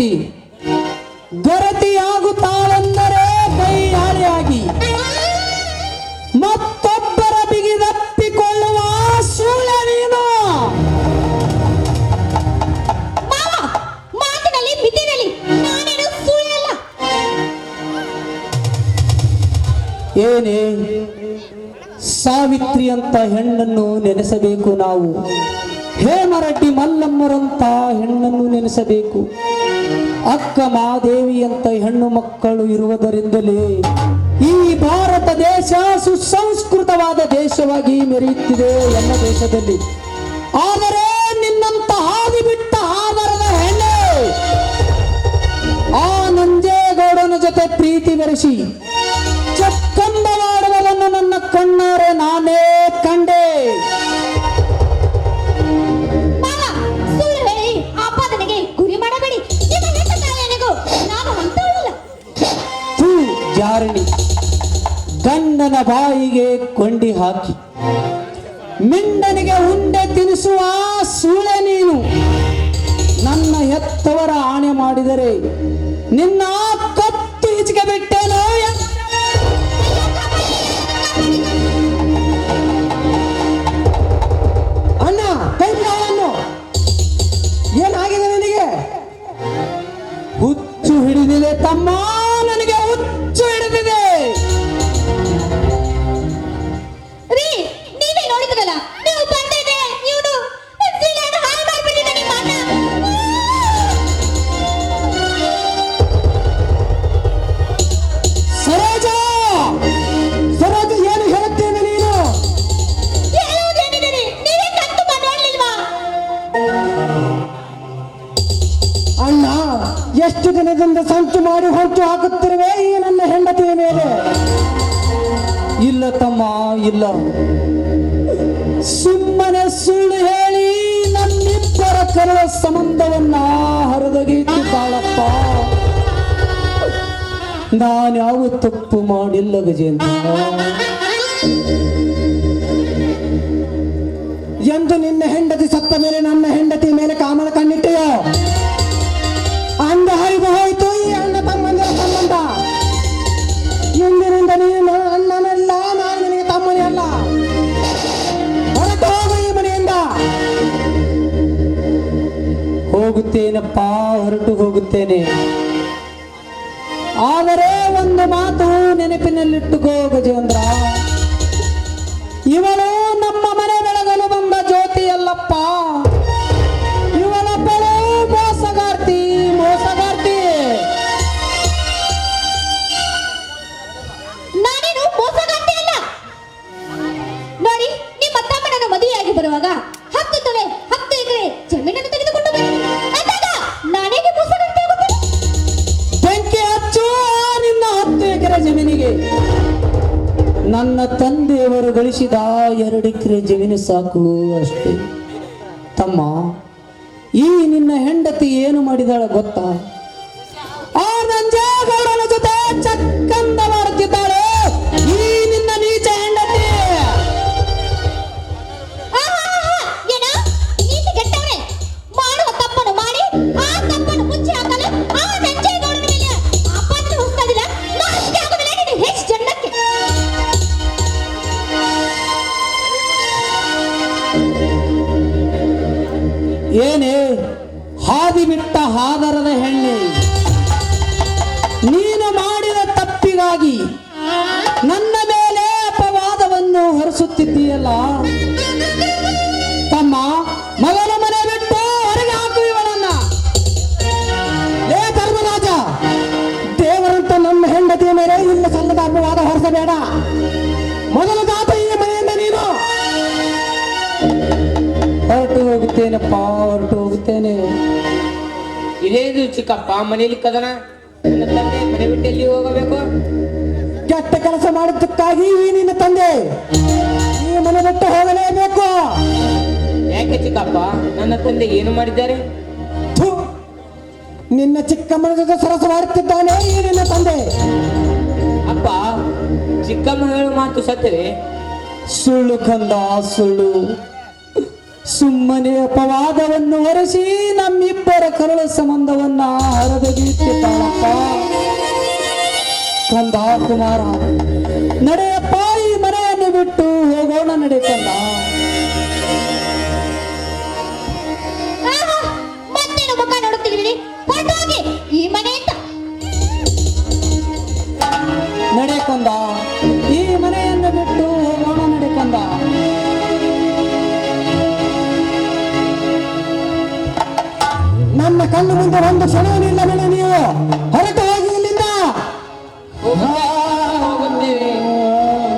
ದೊರತಿ. ದೊರತಿಯಾಗುತ್ತಾಳೆಂದರೆ ಕೈಯಾಳೆಯಾಗಿ ಮತ್ತೊಬ್ಬರ ಬಿಗಿದಪ್ಪಿಕೊಳ್ಳುವ ಸೂಳೆ ನೀನು. ಏನೇ ಸಾವಿತ್ರಿ ಅಂತ ಹೆಣ್ಣನ್ನು ನೆನೆಸಬೇಕು ನಾವು. ಹೇಮರಡ್ಡಿ ಮಲ್ಲಮ್ಮರಂತ ಹೆಣ್ಣನ್ನು ನೆನೆಸಬೇಕು. ಅಕ್ಕ ಮಾದೇವಿ ಅಂತ ಹೆಣ್ಣು ಮಕ್ಕಳು ಇರುವುದರಿಂದಲೇ ಈ ಭಾರತ ದೇಶ ಸುಸಂಸ್ಕೃತವಾದ ದೇಶವಾಗಿ ಮೆರೆಯುತ್ತಿದೆ ಎಲ್ಲ ದೇಶದಲ್ಲಿ. ಆದರೆ ನಿನ್ನಂತ ಹಾದಿ ಬಿಟ್ಟ ಆಧಾರದ ಹೆಣ್ಣೆ ಆ ನಂಜೇಗೌಡನ ಜೊತೆ ಪ್ರೀತಿ ಬೆರೆಸಿ ಚಕ್ಕಂದ ಮಾಡುವುದನ್ನು ನನ್ನ ಕಣ್ಣಾರೆ ನಾನೇ ಜಾರಣಿ ಗಂಡನ ಬಾಯಿಗೆ ಕೊಂಡಿ ಹಾಕಿ. ಮಿಂಡನಿಗೆ ಉಂಡೆ ತಿನಿಸುವ ಸೂಳೆ ನೀನು. ನನ್ನ ಹೆತ್ತವರ ಆಣೆ ಮಾಡಿದರೆ ನಿನ್ನ ಸಂಚು ಮಾಡಿ ಹೊಂಚು ಹಾಕುತ್ತಿರುವೆ ಈ ನನ್ನ ಹೆಂಡತಿಯ ಮೇಲೆ. ಇಲ್ಲ ತಮ್ಮ, ಇಲ್ಲ. ಸುಮ್ಮನೆ ಸುಳ್ಳು ಹೇಳಿ ನನ್ನಿಬ್ಬರ ಕರಳ ಸಂಬಂಧವನ್ನ ಹರಿದಗೀತಿದ್ದಾಳಪ್ಪ ನಾನ್ಯಾವ ತಪ್ಪು ಮಾಡಿಲ್ಲ ಗಜೇಂದ್ರ. ಎಂದು ನಿನ್ನ ಹೆಂಡತಿ ಸತ್ತ ಮೇಲೆ ನನ್ನ ಹೆಂಡತಿ ಮೇಲೆ ಕಾಮನ ಕಣ್ಣಿಟ್ಟೆಯೋ ಹೋಗುತ್ತೇನಪ್ಪ ಹೊರಟು ಹೋಗುತ್ತೇನೆ. ಆದರೆ ಒಂದು ಮಾತು ನೆನಪಿನಲ್ಲಿಟ್ಟುಕೋ ಗಜೇಂದ್ರ. ಇವಳು ನನ್ನ ತಂದೆಯವರು ಗಳಿಸಿದ ಎರಡು ಎಕರೆ ಜಮೀನು ಸಾಕು ಅಷ್ಟೇ. ತಮ್ಮ, ಈ ನಿನ್ನ ಹೆಂಡತಿ ಏನು ಮಾಡಿದಾಳ ಗೊತ್ತಾ? ಆ ನಂಜೇಗೌಡನ ಜೊತೆ ಚಕ್ಕಂದ ಬಿಟ್ಟ ಹಾದರದ ಹೆಣ್ಣೆ. ನೀನು ಮಾಡಿದ ತಪ್ಪಿಗಾಗಿ ನನ್ನ ಮೇಲೆ ಅಪವಾದವನ್ನು ಹೊರಿಸುತ್ತಿದ್ದೀಯಲ್ಲ. ತಮ್ಮ ಮಗನ ಮನೆ ಬಿಟ್ಟು ಹೊರಗೆ ಹಾಕು ಇವಳನ್ನ ಏ ಧರ್ಮರಾಜ, ದೇವರಂತ ನಮ್ಮ ಹೆಂಡತಿಯ ಮೇಲೆ ಇಲ್ಲ ಸಲ್ಲದ ಅಪವಾದ ಹೊರಿಸಬೇಡ. ಮೊದಲು ದಾತ ಈ ಮನೆಯಿಂದ ನೀನು. ಹೊರಟು ಹೋಗುತ್ತೇನಪ್ಪ, ಹೊರಟು ಹೋಗುತ್ತೇನೆ. ಇದೇದು ಚಿಕ್ಕಪ್ಪ ಮನೇಲಿ ಕದನ? ನನ್ನ ತಂದೆ ಮನೆ ಬಿಟ್ಟು ಎಲ್ಲಿ ಹೋಗಬೇಕು? ಕೆಟ್ಟ ಕೆಲಸ ಮಾಡಿದ್ದಕ್ಕಾಗಿ ಈ ನಿನ್ನ ತಂದೆ. ಈ ಮನೆ ಬಿಟ್ಟು ಹೋಗಲೇಬೇಕು. ಯಾಕೆ ಚಿಕ್ಕಪ್ಪ? ನನ್ನ ತಂದೆ ಏನು ಮಾಡಿದ್ದಾರೆ? ಥು, ನಿನ್ನ ಚಿಕ್ಕಮ್ಮನ ಜೊತೆ ಸರಸ ಮಾಡುತ್ತಿದ್ದಾನೆ ಈ ನಿನ್ನ ತಂದೆ. ಅಪ್ಪ ಚಿಕ್ಕಮ್ಮ ಹೇಳೋ ಮಾತು ಸತ್ತರೆ ಸುಳ್ಳು ಕಂದ ಸುಳ್ಳು. ಸುಮ್ಮನೆ ಅಪವಾದವನ್ನು ಹೊರಸಿ ನಮ್ಮಿಬ್ಬರ ಕರುಳ ಸಂಬಂಧವನ್ನ ಹರದಗೀತಿದ್ದಾಳಪ್ಪ ಕಂದ ಕುಮಾರ ನಡೆಯಪ್ಪ ಈ ಮನೆಯನ್ನು ಬಿಟ್ಟು ಹೋಗೋಣ ನಡೆ ಕಂದ. ನನ್ನ ಕಣ್ಣು ಮುಂದೆ ಒಂದು ಕ್ಷಣ ನಿಲ್ಲಬೇಡ ನೀವು. ಹೊರಟು ಹೋಗಿ ಇಲ್ಲಿಂದ.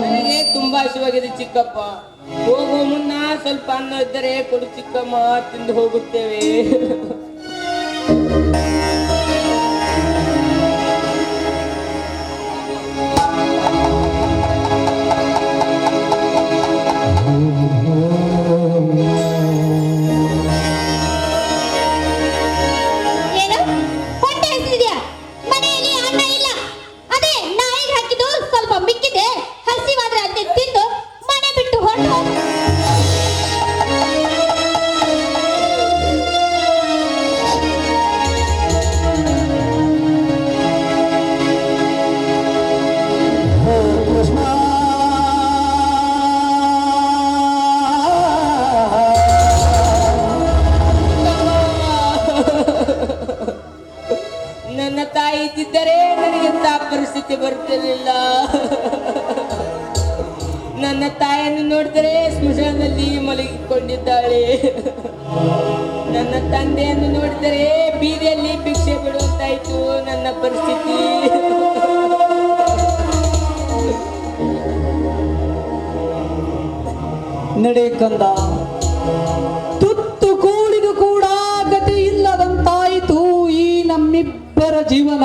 ನನಗೆ ತುಂಬಾ ಹಸಿವಾಗಿದೆ ಚಿಕ್ಕಪ್ಪ. ಹೋಗುವ ಮುನ್ನ ಸ್ವಲ್ಪ ಅನ್ನ ಇದ್ದರೆ ಕೊಡು ಚಿಕ್ಕಮ್ಮ, ತಿಂದು ಹೋಗುತ್ತೇವೆ. ನನ್ನ ತಾಯಿಯನ್ನು ನೋಡಿದರೆ ಸ್ಮಶಾನದಲ್ಲಿ ಮಲಗಿಕೊಂಡಿದ್ದಾಳೆ. ನನ್ನ ತಂದೆಯನ್ನು ನೋಡಿದರೆ ಬೀದಿಯಲ್ಲಿ ಭಿಕ್ಷೆ ಬಿಡುವಂತಾಯ್ತು ನನ್ನ ಪರಿಸ್ಥಿತಿ. ನಡೆ ಕಂದ. ತುತ್ತು ಕೂಡಿದು ಕೂಡ ಗತಿ ಇಲ್ಲದಂತಾಯಿತು ಈ ನಮ್ಮಿಬ್ಬರ ಜೀವನ.